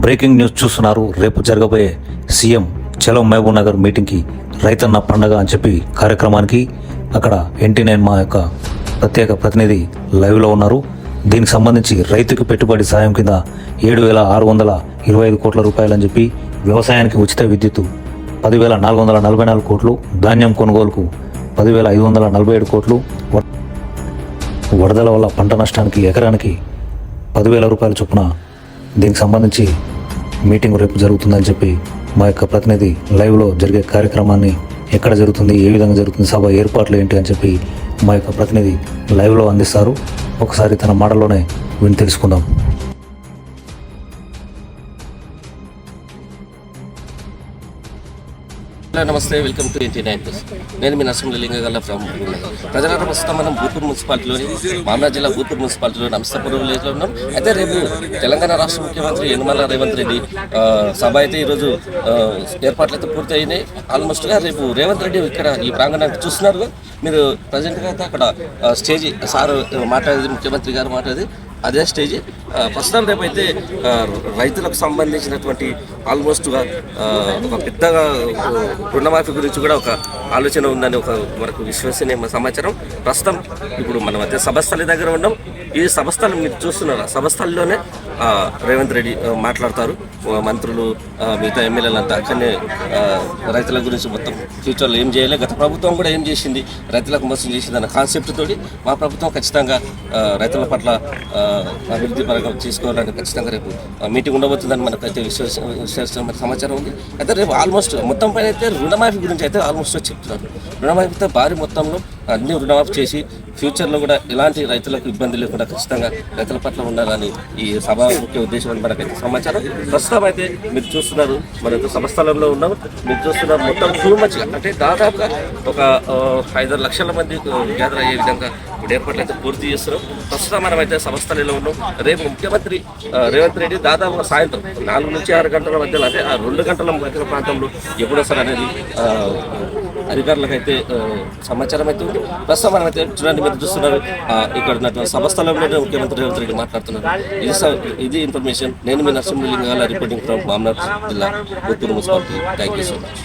Breaking news చూస్తున్నారు. రేపు జరగబోయే సీఎం చలో మహబూబ్ నగర్ మీటింగ్కి రైతన్న పండగ అని చెప్పి కార్యక్రమానికి అక్కడ ఎన్టీ నైన్ మా యొక్క ప్రత్యేక ప్రతినిధి లైవ్లో ఉన్నారు. దీనికి సంబంధించి రైతుకు పెట్టుబడి సాయం కింద ఏడు వేల ఆరు వందల ఇరవై ఐదు కోట్ల రూపాయలు అని చెప్పి వ్యవసాయానికి ఉచిత విద్యుత్తు పదివేల నాలుగు వందల నలభై నాలుగు కోట్లు ధాన్యం కొనుగోలుకు పదివేల ఐదు వందల నలభై ఏడు కోట్లు వరదల వల్ల పంట నష్టానికి ఎకరానికి పదివేల రూపాయల చొప్పున దీనికి సంబంధించి మీటింగ్ రేపు జరుగుతుందని చెప్పి మా యొక్క ప్రతినిధి లైవ్లో జరిగే కార్యక్రమాన్ని ఎక్కడ జరుగుతుంది ఏ విధంగా జరుగుతుంది సభ ఏర్పాట్లు ఏంటి అని చెప్పి మా యొక్క ప్రతినిధి లైవ్లో అందిస్తారు. ఒకసారి తన మాటలోనే విని తెలుసుకుందాం. హలో నమస్తే వెల్కమ్ టు ఎయిటీ నైన్ నేను మీ నరసింహ లింగగల్ల ఫ్రమ్ ప్రజల ప్రస్తుతం మనం భూపూర్ మున్సిపాలిటీలోని మామనాథ్ జిల్లా భూపూర్ మున్సిపాలిటీలోని అంశపూర్ విలేజ్లో ఉన్నాం. అయితే రేపు తెలంగాణ రాష్ట్ర ముఖ్యమంత్రి యనమల రేవంత్ రెడ్డి సభ అయితే ఈరోజు ఏర్పాట్లు అయితే పూర్తి అయినాయి ఆల్మోస్ట్గా రేపు రేవంత్ రెడ్డి ఇక్కడ ఈ ప్రాంగణానికి చూస్తున్నారు. మీరు ప్రజెంట్గా అయితే అక్కడ స్టేజ్ సార్ మాట్లాడేది ముఖ్యమంత్రి గారు మాట్లాడేది అదే స్టేజ్. ప్రస్తుతం రేపు అయితే రైతులకు సంబంధించినటువంటి ఆల్మోస్ట్గా ఒక పెద్దగా రుణమాఫీ గురించి కూడా ఒక ఆలోచన ఉందని ఒక మనకు విశ్వసనీయ సమాచారం. ప్రస్తుతం ఇప్పుడు మనం అయితే సభస్థలి దగ్గర ఉన్నాం. ఈ సభస్థలం మీరు చూస్తున్నారు? ఆ రేవంత్ రెడ్డి మాట్లాడతారు. మంత్రులు మిగతా ఎమ్మెల్యేలు అంతా అక్కడనే రైతుల గురించి మొత్తం ఫ్యూచర్లో ఏం చేయలే? గత ప్రభుత్వం కూడా ఏం చేసింది? రైతులకు మోసం చేసింది అన్న కాన్సెప్ట్ తోటి మా ప్రభుత్వం ఖచ్చితంగా రైతుల పట్ల అభివృద్ధి పరంగా చేసుకోవాలని ఖచ్చితంగా రేపు మీటింగ్ ఉండబోతుందని మనకైతే విశ్వాస విశ్వాస సమాచారం ఉంది. అయితే రేపు ఆల్మోస్ట్ మొత్తం పైన అయితే రుణమాఫీ గురించి అయితే ఆల్మోస్ట్ చెప్తున్నారు. రుణమాఫీతో భారీ మొత్తంలో అన్ని రుణమాఫీ చేసి ఫ్యూచర్లో కూడా ఎలాంటి రైతులకు ఇబ్బంది లేకుండా ఖచ్చితంగా రైతుల పట్ల ఉండాలని ఈ సభ ముఖ్య ఉద్దేశం అని మనకైతే సమాచారం. ప్రస్తుతం అయితే మీరు చూస్తున్నారు మనకు సభస్థలంలో ఉన్నాము. మీరు చూస్తున్నారు మొత్తం టూ మచ్గా అంటే దాదాపుగా ఒక ఐదారు లక్షల మంది గ్యాదర్ అయ్యే విధంగా ఇప్పుడు ఏర్పాట్లు అయితే పూర్తి చేస్తున్నాం ప్రస్తుతం మనం అయితే సభస్థలిలో ఉన్నాం. రేపు ముఖ్యమంత్రి రేవంత్ రెడ్డి దాదాపు సాయంత్రం నాలుగు నుంచి ఆరు గంటల మధ్యలో అదే ఆ రెండు గంటల మధ్యలో ప్రాంతంలో ఎప్పుడో సార్ అనేది ఆ, అధికారులకు అయితే సమాచారం అయితే ఉంది. ప్రస్తుతం మనం అయితే చూడండి మీరు చూస్తున్నారు ఇక్కడ ఉన్నటువంటి సభస్థలంలోనే ముఖ్యమంత్రి రేవంత్ రెడ్డి మాట్లాడుతున్నారు. ఇది ఇది ఇన్ఫర్మేషన్. నేను మీ నరసింహలింగాల రిపోర్టింగ్ ఫ్రమ్ మామనాథ్ జిల్లా Puttur municipality. Thank you so much